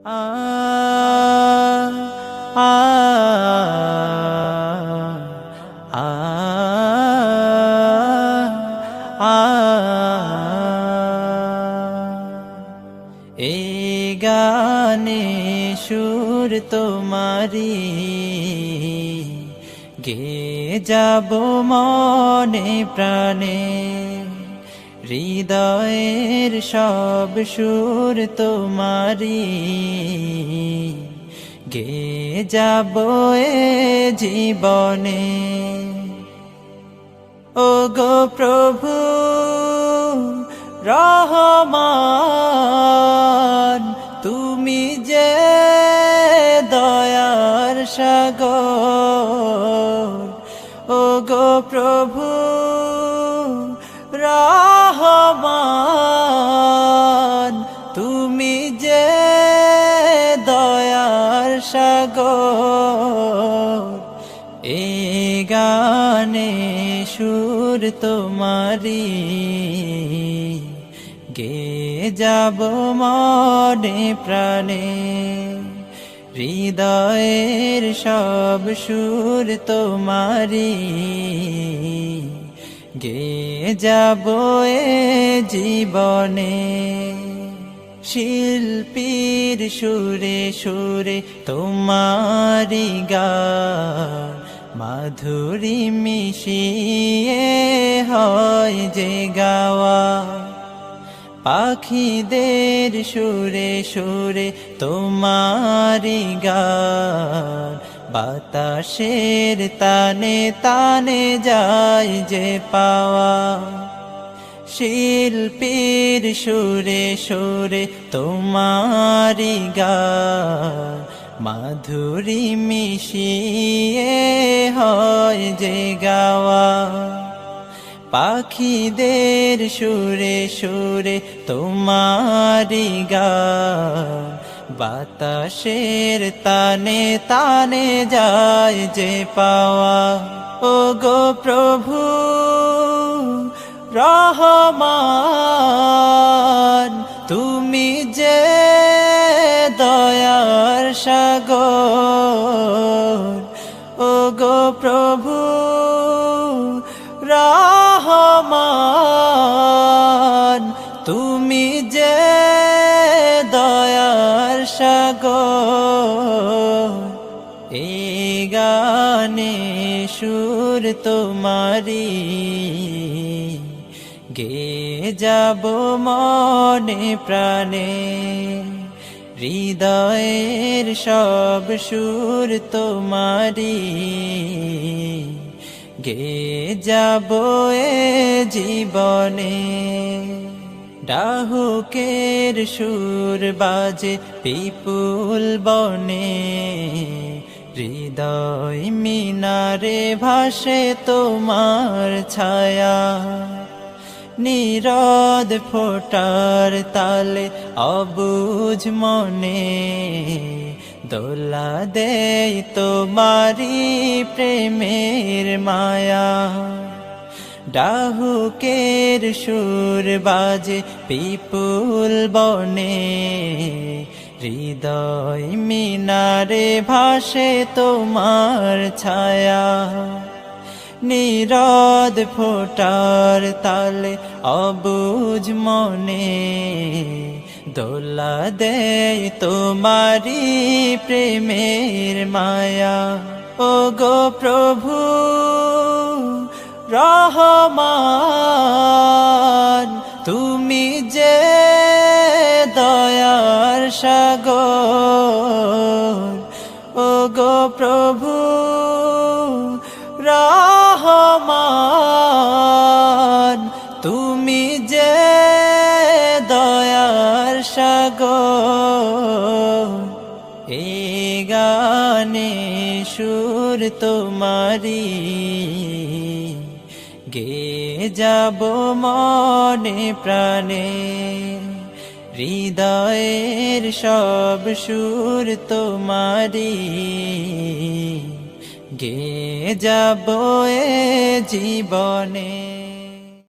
গানে সুর তোমারি গে যাব মনে প্রাণে। হৃদয়ের সব সুর তোমারি গে যাব এ জীবনে। ও গো প্রভু, রহমান, তুমি যে দয়ার সাগর। ও গো প্রভু রহমান গানে সুর তোমারি। গে যাব মনে প্রাণে, হৃদয়ের সব সুর তোমারি। গে যাব এ জীবনে, শিল্পীর সুরে সুরে তোমারি গা মাধুরী মিশিয়ে হয় যে গাওয়া। পাখিদের সুরে সুরে তোমারি গান। বাতাসের তানে তানে যায় যে পাওয়া। শিল্পীর সুরে সুরে তোমারি গান। মাধুরী মিশিয়ে হয় যে গাওয়া। পাখিদের সুরে সুরে তোমারি গান বাতাসের তানে তানে যায় যে পাওয়া। ও গো প্রভু রহমান। রহমান, তুমি যে দয়ার সাগর, এই গানে সুর তোমারি গে যাব মনে প্রাণে, হৃদয়ের সব সুর তোমারি গে যাব এ জীবনে। ডাহুকের সুর বাজে পিপুল বনে। হৃদয় মিনারে ভাসে তোমার ছায়া। নিরদ ফোটার তালে অবুঝ মনে। দোলা দেই তোমারি প্রেমের মায়া। ডাহুকের সুর বাজে পিপুল বনে। হৃদয় মিনারে ভাসে তোমার ছায়া। নিরদ ফোটার তালে অবুঝ মনে। দোলা দেয় তোমারি প্রেমের মায়া। ও গো প্রভু, রহমান, তুমি যে দয়ার সাগর। ও গো প্রভু, রহমান, তুমি সাগর এই গানে সুর তোমারি। গে যাব মনে প্রাণে, হৃদয়ের সব সুর তোমারি। গে যাব এ জীবনে